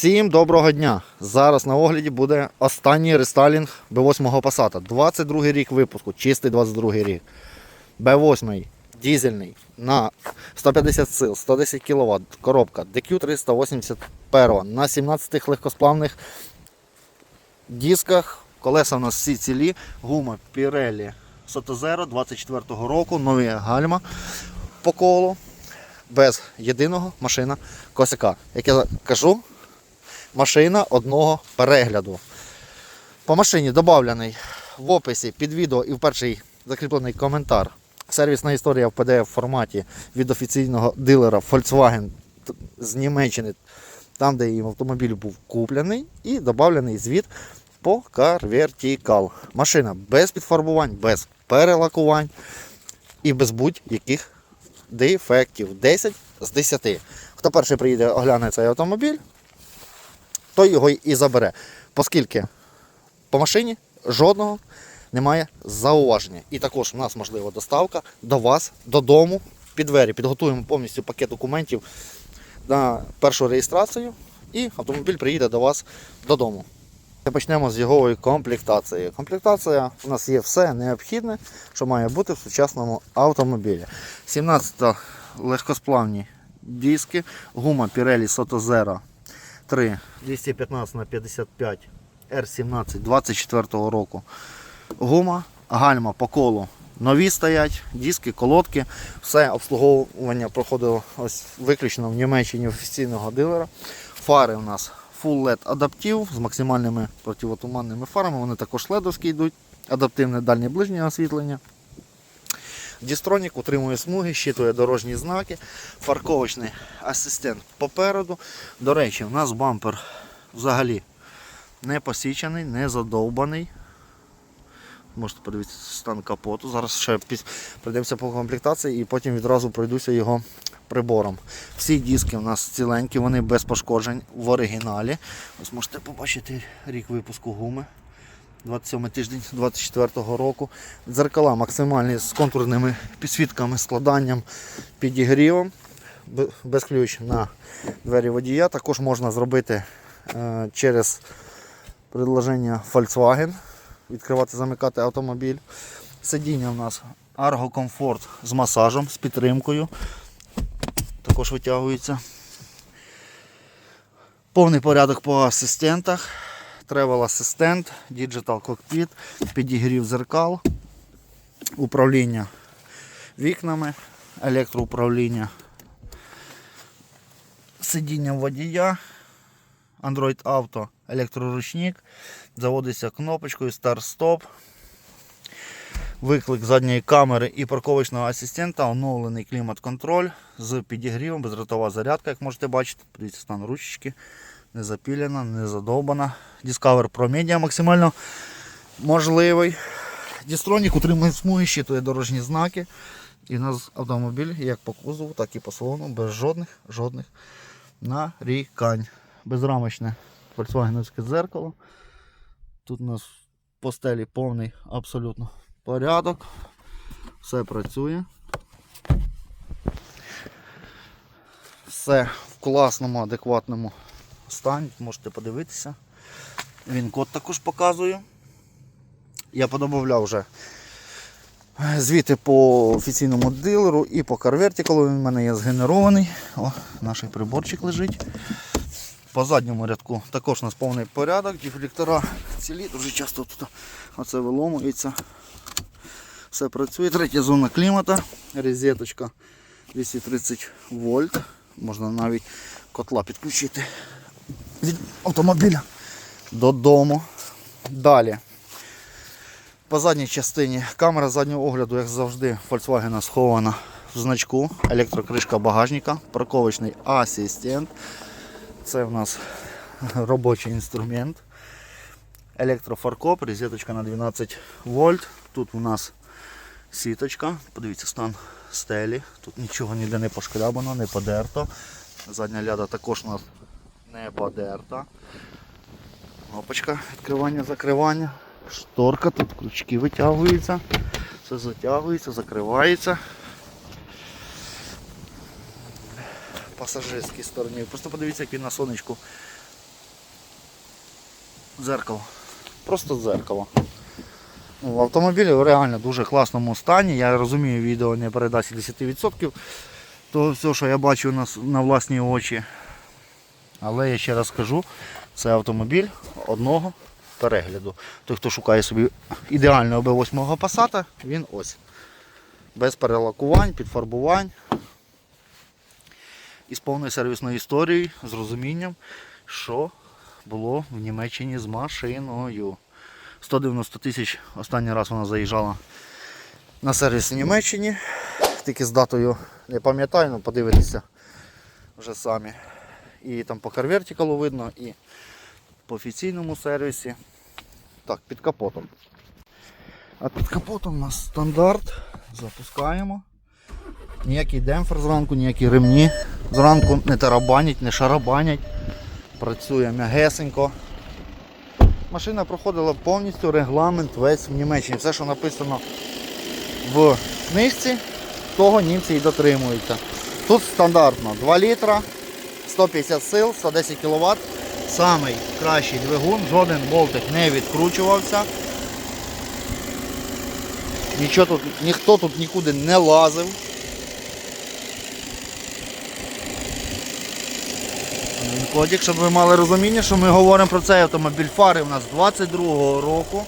Всім доброго дня! Зараз на огляді буде останній рестайлінг Б8 Passat. 22 рік випуску, чистий 22 рік. Б8 дізельний на 150 сил, 110 кВт, коробка DQ 381 на 17 легкосплавних дисках. Колеса у нас всі цілі, гума Pirelli Sotozero 24 року, нові гальма по колу, без єдиного машина косяка. Як я кажу, машина одного перегляду. По машині додавлений в описі під відео і в перший закріплений коментар. Сервісна історія в PDF форматі від офіційного дилера Volkswagen з Німеччини, там, де їм автомобіль був куплений, і додавлений звіт по Vertical. Машина без підфарбувань, без перелакувань і без будь-яких дефектів. 10 з 10. Хто перший приїде огляне цей автомобіль, той його і забере. Оскільки по машині жодного немає зауваження. І також у нас можлива доставка до вас додому під двері. Підготуємо повністю пакет документів на першу реєстрацію, і автомобіль приїде до вас додому. Почнемо з його комплектації. Комплектація у нас є все необхідне, що має бути в сучасному автомобілі. 17 легкосплавні диски, гума Pirelli Soto Zero 3 215 на 55 R17 24 року. Гума, гальма по колу нові стоять, диски, колодки. Все обслуговування проходило ось виключно в Німеччині офіційного дилера. Фари у нас Full LED адаптив з максимальними противотуманними фарами. Вони також ледовські йдуть, адаптивне дальнє ближнє освітлення. Дістронік утримує смуги, щитує дорожні знаки, фарковочний асистент попереду. До речі, у нас бампер взагалі не посічений, не задовбаний. Можете подивитися стан капоту. Зараз ще пройдемося по комплектації і потім відразу пройдуся його прибором. Всі диски у нас ціленькі, вони без пошкоджень в оригіналі. Ось можете побачити рік випуску гуми. 27 тиждень 24 року. Дзеркала максимальні з контурними підсвітками, складанням, підігрівом. Без ключ на двері водія. Також можна зробити е, через предложення Volkswagen. Відкривати, замикати автомобіль. Сидіння у нас Argo Comfort з масажем, з підтримкою. Також витягується. Повний порядок по асистентах. Travel асистент, Digital Cockpit, підігрів зеркал, управління вікнами, електроуправління, сидіння водія, Android Auto, електроручник, заводиться кнопочкою Start-Stop, виклик задньої камери і парковочного асистента, оновлений клімат-контроль з підігрівом, безротова зарядка, як можете бачити, подивіться стан ручечки не запілена, не задовбана. Discover Pro Media максимально можливий. Дістронік утримує смуги, щитує дорожні знаки. І у нас автомобіль як по кузову, так і по салону, без жодних жодних нарікань. Безрамочне фольксвагеновське дзеркало. Тут у нас по стелі повний абсолютно порядок. Все працює. Все в класному, адекватному стані. Можете подивитися. Він код також показує. Я подобавляв вже звіти по офіційному дилеру і по CarVertical. Він в мене є згенерований. О, наш приборчик лежить. По задньому рядку також у нас повний порядок, дефлектора цілі, дуже часто тут оце виломується. Все працює. Третя зона клімата, розеточка 230 вольт. Можна навіть котла підключити від автомобіля додому. Далі. По задній частині камера заднього огляду, як завжди, Volkswagen схована в значку, електрокришка багажника, парковочний асистент. Це в нас робочий інструмент. Електрофаркоп, розеточка на 12 вольт. Тут у нас сіточка. Подивіться стан стелі. Тут нічого ніде не пошкрябано, не подерто. Задня ляда також у нас не подерта. Кнопочка відкривання, закривання. Шторка, тут крючки витягуються. Все затягується, закривається. Пасажирській стороні. Просто подивіться, як він на сонечку Дзеркало. Просто дзеркало. Ну, автомобіль реально в дуже класному стані. Я розумію, відео не передасть 10% того всього, що я бачу на власні очі. Але я ще раз скажу, це автомобіль одного перегляду. Той, хто шукає собі ідеального B8 Passat, він ось. Без перелакувань, підфарбувань. І з повною сервісною історією, з розумінням, що було в Німеччині з машиною. 190 тисяч останній раз вона заїжджала на сервіс в Німеччині. Тільки з датою не пам'ятаю, але подивитися вже самі. І там по CarVertical видно, і по офіційному сервісі. Так, під капотом. А під капотом у нас стандарт. Запускаємо. Ніякий демпфер зранку, ніякі ремні. Зранку не тарабанять, не шарабанять. Працює м'ягесенько. Машина проходила повністю регламент весь в Німеччині. Все, що написано в книжці, того німці і дотримуються. Тут стандартно 2 літра, 150 сил, 110 кВт. Самий кращий двигун, жоден болтик не відкручувався. Нічого тут, ніхто тут нікуди не лазив. Кодік, щоб ви мали розуміння, що ми говоримо про цей автомобіль. Фари у нас 22-го року.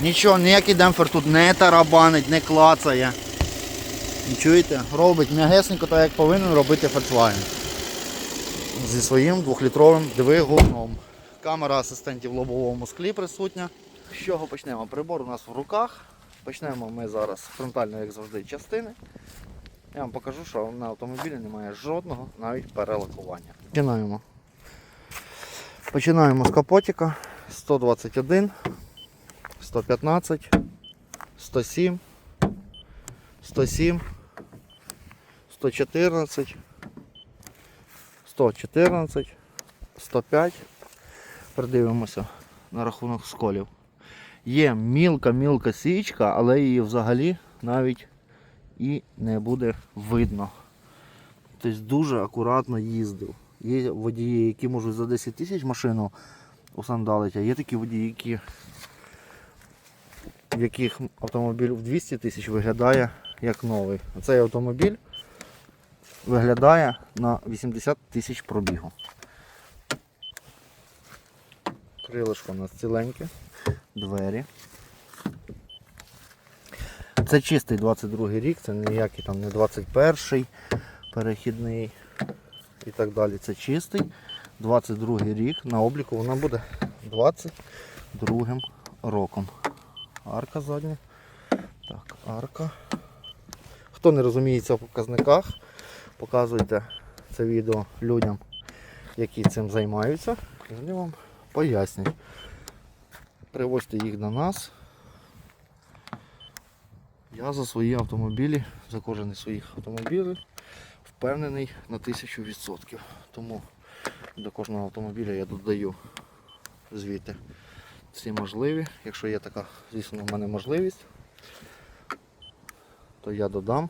Нічого, ніякий демпфер тут не тарабанить, не клацає. Чуєте, робить м'ягесенько так, як повинен робити Volkswagen. Зі своїм двохлітровим двигуном. Камера асистентів в лобовому склі присутня. З чого почнемо? Прибор у нас в руках. Почнемо ми зараз з фронтальної, як завжди, частини. Я вам покажу, що на автомобілі немає жодного навіть перелакування. Починаємо. Починаємо з капотика 121, 115, 107, 107, 114, 114, 105. Придивимося на рахунок сколів. Є мілка-мілка січка, але її взагалі навіть і не буде видно. Тобто дуже акуратно їздив. Є водії, які можуть за 10 тисяч машину усандалити, а є такі водії, які, в яких автомобіль в 200 тисяч виглядає як новий. Цей автомобіль виглядає на 80 тисяч пробігу. Крилишко у нас ціленьке, двері. Це чистий 22 рік, це ніякий там не 21-й перехідний і так далі. Це чистий 22 рік. На обліку вона буде 22 роком. Арка задня. Так, арка. Хто не розуміється в показниках, показуйте це відео людям, які цим займаються, і вони вам пояснять. Привозьте їх до нас. Я за свої автомобілі, за кожен із своїх автомобілів впевнений на 1000%. Тому до кожного автомобіля я додаю звідти всі можливі. Якщо є така, звісно, в мене можливість, то я додам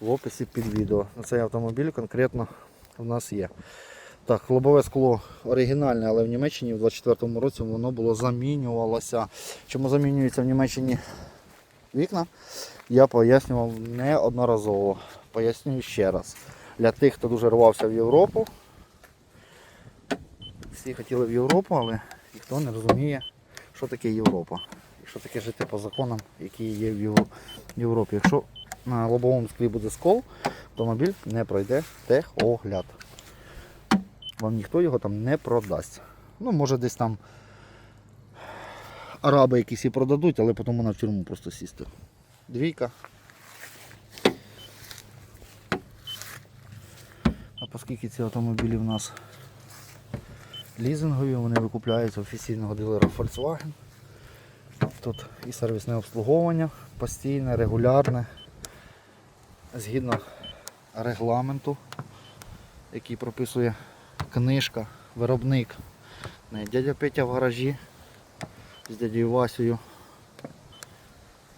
в описі під відео. На цей автомобіль конкретно в нас є. Так, лобове скло оригінальне, але в Німеччині в 24-му році воно було замінювалося. Чому замінюється в Німеччині вікна, я пояснював неодноразово. Пояснюю ще раз. Для тих, хто дуже рвався в Європу. Всі хотіли в Європу, але ніхто не розуміє, що таке Європа. Що таке жити по законам, які є в Європі. Якщо на лобовому склі буде скол, автомобіль не пройде техогляд. Вам ніхто його там не продасть. Ну, може десь там араби якісь і продадуть, але потім вона в тюрму просто сісти. Двійка. А оскільки ці автомобілі в нас лізингові, вони викупляються офіційного дилера Volkswagen. Тут і сервісне обслуговування постійне, регулярне, згідно регламенту, який прописує книжка, виробник. Не дядя Петя в гаражі з дядею Васею,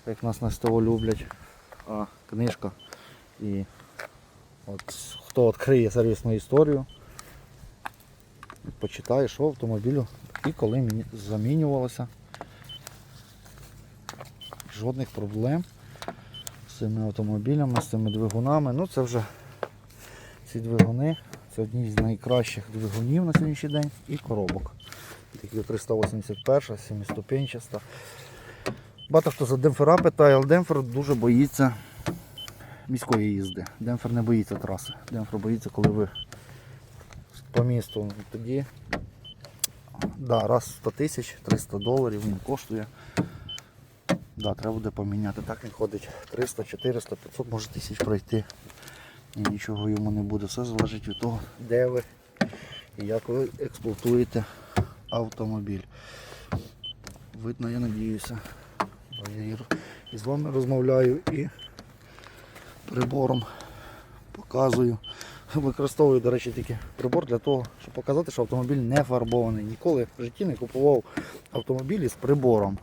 як нас на СТО люблять, а книжка. І от хто відкриє сервісну історію, почитаю, що автомобілю і коли замінювалося. Жодних проблем з цими автомобілями, з цими двигунами. Ну це вже ці двигуни, це одні з найкращих двигунів на сьогоднішній день і коробок. Такі 381, 7-ступенчаста. Багато хто за демпфера питає, але демпфер дуже боїться міської їзди. Демпфер не боїться траси. Демпфер боїться, коли ви по місту. Тоді да, раз в 100 тисяч, 300 доларів він коштує. Да, треба буде поміняти. Так він ходить 300, 400, 500, може тисяч пройти. І нічого йому не буде. Все залежить від того, де ви і як ви експлуатуєте автомобіль. Видно, я надіюся. Я і з вами розмовляю і прибором показую. Використовую, до речі, тільки прибор для того, щоб показати, що автомобіль не фарбований. Ніколи в житті не купував автомобілі з прибором.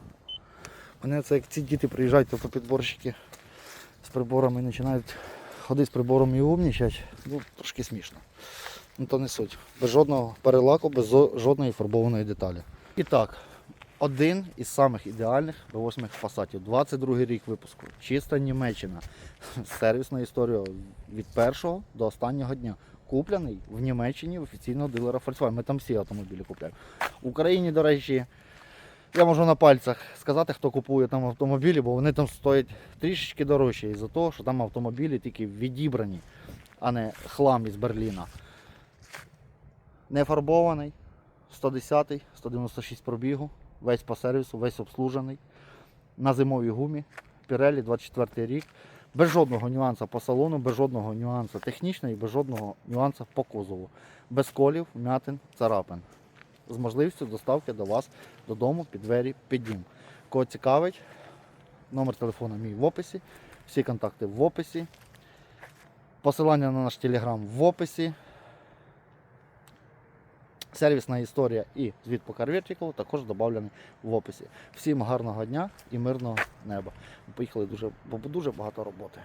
Мене це як ці діти приїжджають автопідборщики з приборами і починають ходити з прибором і умнічать. Ну, трошки смішно. Ну то не суть. Без жодного перелаку, без жодної фарбованої деталі. І так, один із самих ідеальних B8 фасатів. 22 рік випуску. Чиста Німеччина. Сервісна історія від першого до останнього дня. Куплений в Німеччині офіційного дилера Volkswagen. Ми там всі автомобілі купляємо. В Україні, до речі, я можу на пальцях сказати, хто купує там автомобілі, бо вони там стоять трішечки дорожче із-за того, що там автомобілі тільки відібрані, а не хлам із Берліна. Не фарбований, 110 196 пробігу, весь по сервісу, весь обслужений. На зимовій гумі, Pirelli 24 рік. Без жодного нюансу по салону, без жодного нюансу технічного і без жодного нюансу по кузову. Без колів, м'ятин, царапин. З можливістю доставки до вас додому, під двері, під дім. Кого цікавить, номер телефону мій в описі, всі контакти в описі. Посилання на наш телеграм в описі. Сервісна історія і звіт по CarVertical також додавлений в описі. Всім гарного дня і мирного неба. Поїхали дуже, бо дуже багато роботи.